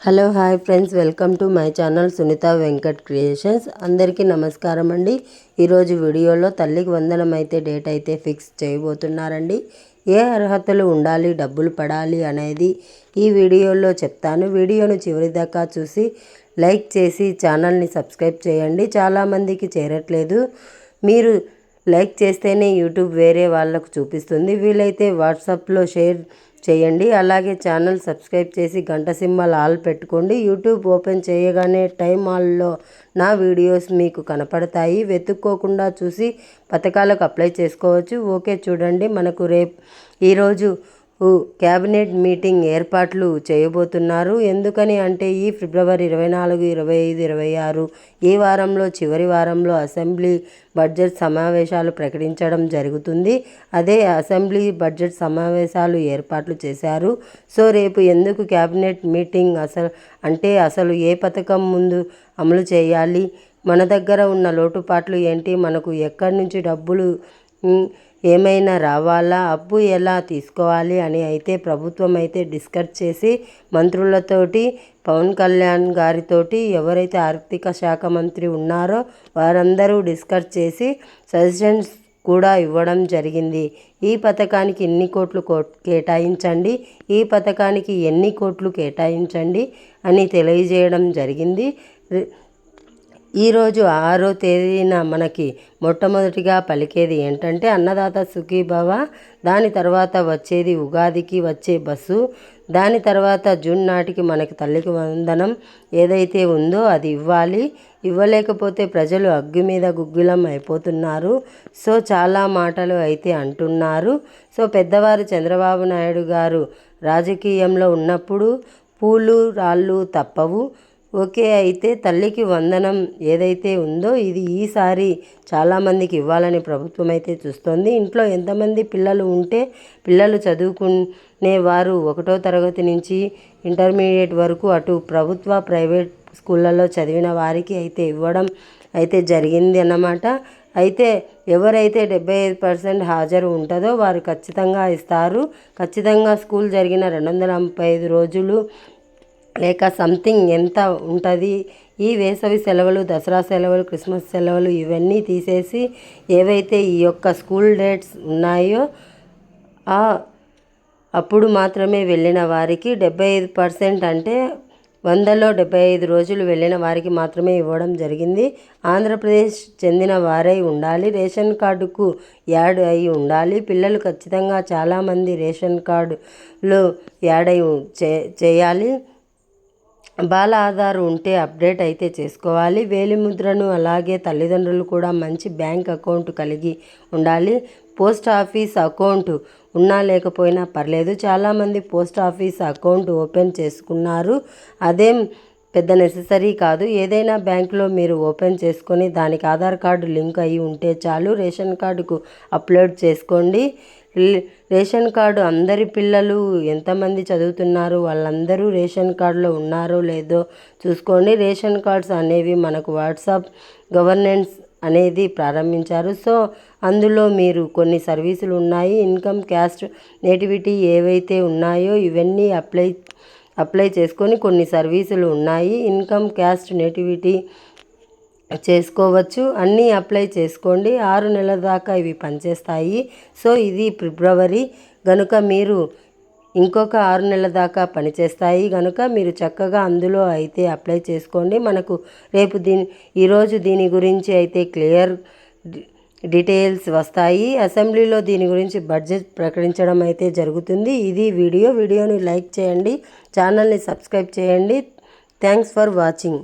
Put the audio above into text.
Hello hi friends. Welcome to my channel Sunitha Venkat creations. అందరికీ నమస్కారం అండి. ఈరోజు వీడియోలో తల్లికి వందనం అయితే డేట్ అయితే ఫిక్స్ చేయబోతున్నారండి. ఏ అర్హతలు ఉండాలి డబ్బులు పడాలి అనేది ఈ వీడియోలో చెప్తాను. వీడియోను చివరి దాకా చూసి లైక్ చేసి ఛానల్ని సబ్స్క్రైబ్ చేయండి. చాలామందికి చేరట్లేదు. మీరు లైక్ చేస్తేనే యూట్యూబ్ వేరే వాళ్ళకు చూపిస్తుంది. వీలైతే వాట్సాప్లో షేర్ చేయండి. అలాగే ఛానల్ సబ్స్క్రైబ్ చేసి గంట సింబల్ ఆల్ పెట్టుకోండి. యూట్యూబ్ ఓపెన్ చేయగానే టైం ఆల్లో నా వీడియోస్ మీకు కనపడతాయి. వెతుక్కోకుండా చూసి పథకాలకు అప్లై చేసుకోవచ్చు. ఓకే చూడండి. మనకు రేపు ఈరోజు క్యాబినెట్ మీటింగ్ ఏర్పాట్లు చేయబోతున్నారు. ఎందుకని అంటే ఈ ఫిబ్రవరి ఇరవై నాలుగు ఇరవై ఐదు ఇరవై ఆరు ఈ వారంలో చివరి వారంలో అసెంబ్లీ బడ్జెట్ సమావేశాలు ప్రకటించడం జరుగుతుంది. అదే అసెంబ్లీ బడ్జెట్ సమావేశాలు ఏర్పాట్లు చేశారు. సో రేపు ఎందుకు క్యాబినెట్ మీటింగ్ అసలు అంటే అసలు ఏ పథకం ముందు అమలు చేయాలి? మన దగ్గర ఉన్న లోటుపాట్లు ఏంటి? మనకు ఎక్కడి నుంచి డబ్బులు ఏమైనా రావాలా? అప్పు ఎలా తీసుకోవాలి? అని అయితే ప్రభుత్వం అయితే డిస్కస్ చేసి మంత్రులతోటి పవన్ కళ్యాణ్ గారితోటి ఎవరైతే ఆర్థిక శాఖ మంత్రి ఉన్నారో వారందరూ డిస్కస్ చేసి సజెషన్స్ కూడా ఇవ్వడం జరిగింది. ఈ పథకానికి ఎన్ని కోట్లు కేటాయించండి. ఈ పథకానికి ఎన్ని కోట్లు కేటాయించండి అని తెలియజేయడం జరిగింది. ఈరోజు ఆరో తేదీన మనకి మొట్టమొదటిగా పలికేది ఏంటంటే అన్నదాత సుఖీభవ దాని తర్వాత వచ్చేది ఉగాదికి వచ్చే బస్సు. దాని తర్వాత జూన్ నాటికి మనకి తల్లికి వందనం. ఏదైతే ఉందో అది ఇవ్వాలి. ఇవ్వలేకపోతే ప్రజలు అగ్గి మీద గుగ్గిలం అయిపోతున్నారు. సో చాలా మాటలు అయితే అంటున్నారు. సో పెద్దవారు చంద్రబాబు నాయుడు గారు రాజకీయంలో ఉన్నప్పుడు పూలు రాళ్ళు తప్పవు. ఓకే అయితే తల్లికి వందనం ఏదైతే ఉందో ఇది ఈసారి చాలామందికి ఇవ్వాలని ప్రభుత్వం అయితే చూస్తోంది. ఇంట్లో ఎంతమంది పిల్లలు ఉంటే పిల్లలు చదువుకునే వారు ఒకటో తరగతి నుంచి ఇంటర్మీడియట్ వరకు అటు ప్రభుత్వ ప్రైవేట్ స్కూళ్ళలో చదివిన వారికి అయితే ఇవ్వడం అయితే జరిగింది అన్నమాట. అయితే ఎవరైతే డెబ్బై ఐదు పర్సెంట్ హాజరు ఉంటుందో వారు ఖచ్చితంగా ఇస్తారు. ఖచ్చితంగా స్కూల్ జరిగిన రెండు వందల ముప్పై ఐదు రోజులు లేక సంథింగ్ ఎంత ఉంటుంది? ఈ వేసవి సెలవులు దసరా సెలవులు క్రిస్మస్ సెలవులు ఇవన్నీ తీసేసి ఏవైతే ఈ యొక్క స్కూల్ డేట్స్ ఉన్నాయో అప్పుడు మాత్రమే వెళ్ళిన వారికి డెబ్బై ఐదు పర్సెంట్ అంటే వందలో డెబ్బై ఐదు రోజులు వెళ్ళిన వారికి మాత్రమే ఇవ్వడం జరిగింది. ఆంధ్రప్రదేశ్ చెందిన వారై ఉండాలి రేషన్ కార్డుకు యాడ్ అయి ఉండాలి. పిల్లలు ఖచ్చితంగా చాలామంది రేషన్ కార్డులో యాడ్ అయి చేయాలి. బాల ఆధార్ ఉంటే అప్డేట్ అయితే చేసుకోవాలి. వేలిముద్రను అలాగే తల్లిదండ్రులు కూడా మంచి బ్యాంక్ అకౌంట్ కలిగి ఉండాలి. పోస్ట్ ఆఫీస్ అకౌంట్ ఉన్నా లేకపోయినా పర్లేదు. చాలామంది పోస్ట్ ఆఫీస్ అకౌంట్ ఓపెన్ చేసుకున్నారు. అదేం పెద్ద నెససరీ కాదు. ఏదైనా బ్యాంకులో మీరు ఓపెన్ చేసుకొని దానికి ఆధార్ కార్డు లింక్ అయి ఉంటే చాలు. రేషన్ కార్డుకు అప్లోడ్ చేసుకోండి. రేషన్ కార్డు అందరి పిల్లలు ఎంతమంది చదువుతున్నారు? వాళ్ళందరూ రేషన్ కార్డులో ఉన్నారో లేదో చూసుకోండి. రేషన్ కార్డ్స్ అనేవి మనకు వాట్సాప్ గవర్నెన్స్ అనేది ప్రారంభించారు. సో అందులో మీరు కొన్ని సర్వీసులు ఉన్నాయి. ఇన్కమ్ క్యాస్ట్ నేటివిటీ ఏవైతే ఉన్నాయో ఇవన్నీ అప్లై అప్లై చేసుకొని కొన్ని సర్వీసులు ఉన్నాయి. ఇన్కమ్ క్యాస్ట్ నేటివిటీ చేసుకోవచ్చు. అన్నీ అప్లై చేసుకోండి. ఆరు నెలల దాకా ఇవి పనిచేస్తాయి. సో ఇది ఫిబ్రవరి. కనుక మీరు ఇంకొక ఆరు నెలల దాకా పనిచేస్తాయి. కనుక మీరు చక్కగా అందులో అయితే అప్లై చేసుకోండి. మనకు రేపు దీని ఈరోజు దీని గురించి అయితే క్లియర్ డీటెయిల్స్ వస్తాయి. అసెంబ్లీలో దీని గురించి బడ్జెట్ ప్రకటించడం అయితే జరుగుతుంది. ఇది వీడియో. వీడియోని లైక్ చేయండి. ఛానల్ని సబ్స్క్రైబ్ చేయండి. Thanks for watching.